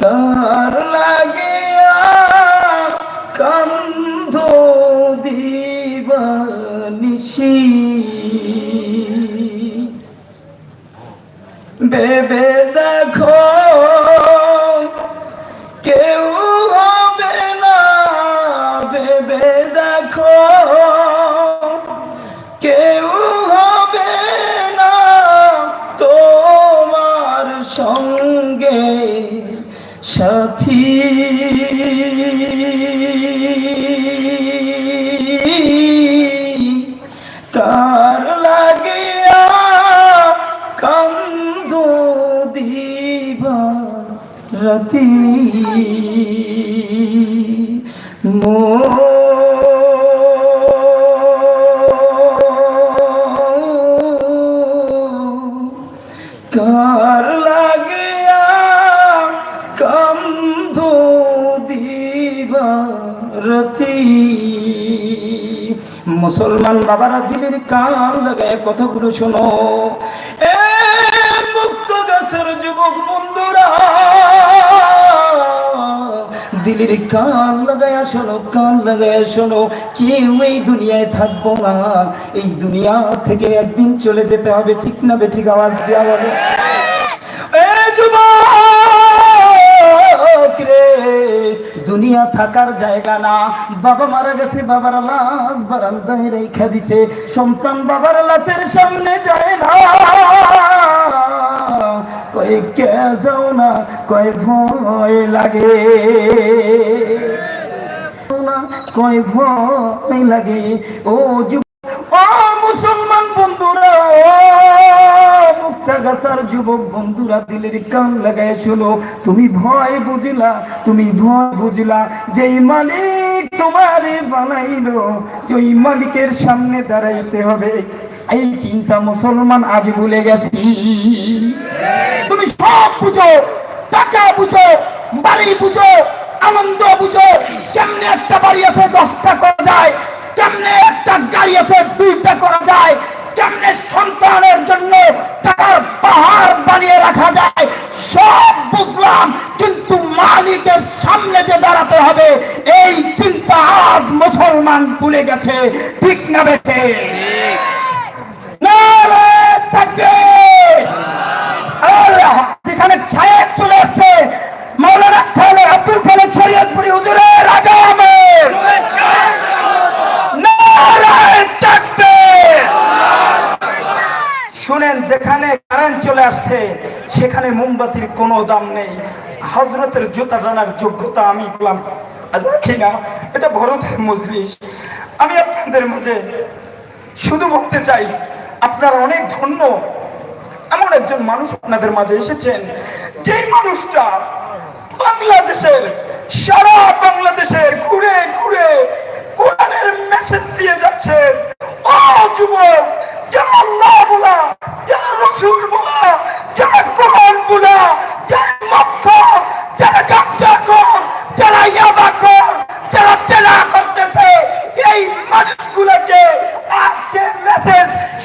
কার লাগিয়া কান্ধ বেবে দেখো সঙ্গে সাথী। কার লাগিয়া কান্দ দিবা রাতি? কার লাগিয়া কান্দ দিবা মুসলমান বাবারা দিলের কান লাগায় কথাগুলো শোনো। এ মুক্ত গাছের যুবক বন্ধুরা দিলের কান লাগায় শোনো, কান লাগায় শোনো, কেউ এই দুনিয়ায় থাকব না। এই দুনিয়া থেকে একদিন চলে যেতে হবে, ঠিক না বে ঠিক আওয়াজ দেওয়া হবে দুনিয়া থাকার জায়গা না। বাবা মারা গেছে, বাবার লাশ বারান্দায় রেখা দিছে। সন্তান বাবার লাশের সামনে যায় না। কয়ে কে যাও না কয়ে ভয় লাগে। কয় ভয় লাগে। ও ও মুসলমান বন্ধুরা মুক্তাগাছার যুবক বন্ধুরা, দিলের কান শোনো। তুমি ভয় বুঝিলা, তুমি ভয় বুঝিলা, যেই মালিক তোমারে বানাইলো, যেই মালিকের সামনে দাঁড়াইতে হবে। এই চিন্তা মুসলমান আজ ভুলে গেছি। তুমি সব বুঝো টাকা বুঝো বাড়ি বুঝো আনন্দ বুঝো কেমনে একটা বাড়ি আছে দশটা করা যায় কেমনে একটা গাড়ি আছে দুইটা করা যায় কেমনে সন্তানের জন্য টাকার পাহাড় বানিয়ে রাখা যায় সব বুঝলাম কিন্তু মালিকের সামনে যে দাঁড়াতে হবে এই চিন্তা আজ মুসলমান ভুলে গেছে ঠিক না বেঠে নারায়ে তাকবীর! যেখানে কারেন্ট চলে আসছে, সেখানে মোমবাতির কোনো দাম নেই। হজরতের জুতা টানার যোগ্যতা আমি করলাম রাখি না, এটা ভরতের মজলিস। আমি আপনাদের মাঝে শুধু বলতে চাই, আপনারা অনেক ধন্য। এমন একজন মানুষ আপনাদের মাঝে এসেছেন যে মানুষটা বাংলাদেশের, সারা বাংলাদেশের ঘুরে ঘুরে কোরআনের মেসেজ দিয়ে যাচ্ছেন, ও যুবক, যারা আল্লাহ বলা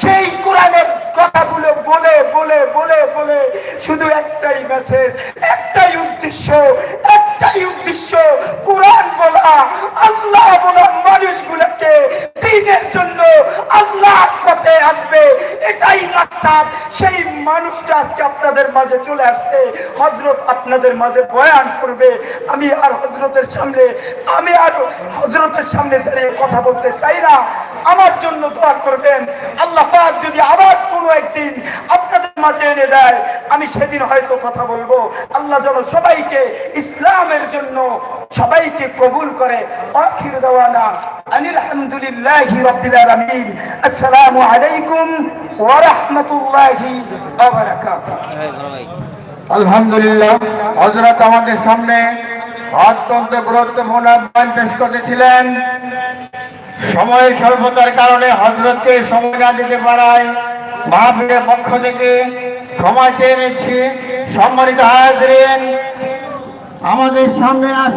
সেই কোরআনের কথাগুলো বলে বলে বলে বলে শুধু একটাই মেসেজ একটাই উদ্দেশ্য একটাই উদ্দেশ্য, কোরআন বলা, আল্লাহ বলা মানুষগুলোকে দিনের জন্য আল্লাহ পথে আসবে। এটাই মাকসাদ সেই মানুষটা আজকে আপনাদের মাঝে চলে আসছে। হজরত আপনাদের মাঝে বয়ান করবে। আমি আর হজরতের সামনে, আমি আর হজরতের সামনে দাঁড়িয়ে কথা বলতে চাই না। আমার জন্য দোয়া করবেন। আল্লাহ পাক যদি আবার কোনো একদিন আপনাদের মাঝে এনে দেয়, আমি সেদিন হয়তো কথা বলব। আল্লাহ যেন সবাইকে ইসলামের জন্য সবাইকে কবুল করে। আখির দাওয়ানা আনিল হামদুলিল্লাহি রাব্বিল আলামিন। আসসালামু আলাইকুম ওয়া আলহামদুলিল্লাহ হজরত আমাদের সামনে অত্যন্ত গুরুত্বপূর্ণ আহ্বান পেশ সময়ের স্বল্পতার কারণে হজরতকে সময় না দিতে পারায় মাহফিলের পক্ষ থেকে ক্ষমা চেয়ে নিচ্ছি। সম্মানিত হাজরিন আমাদের সামনে আস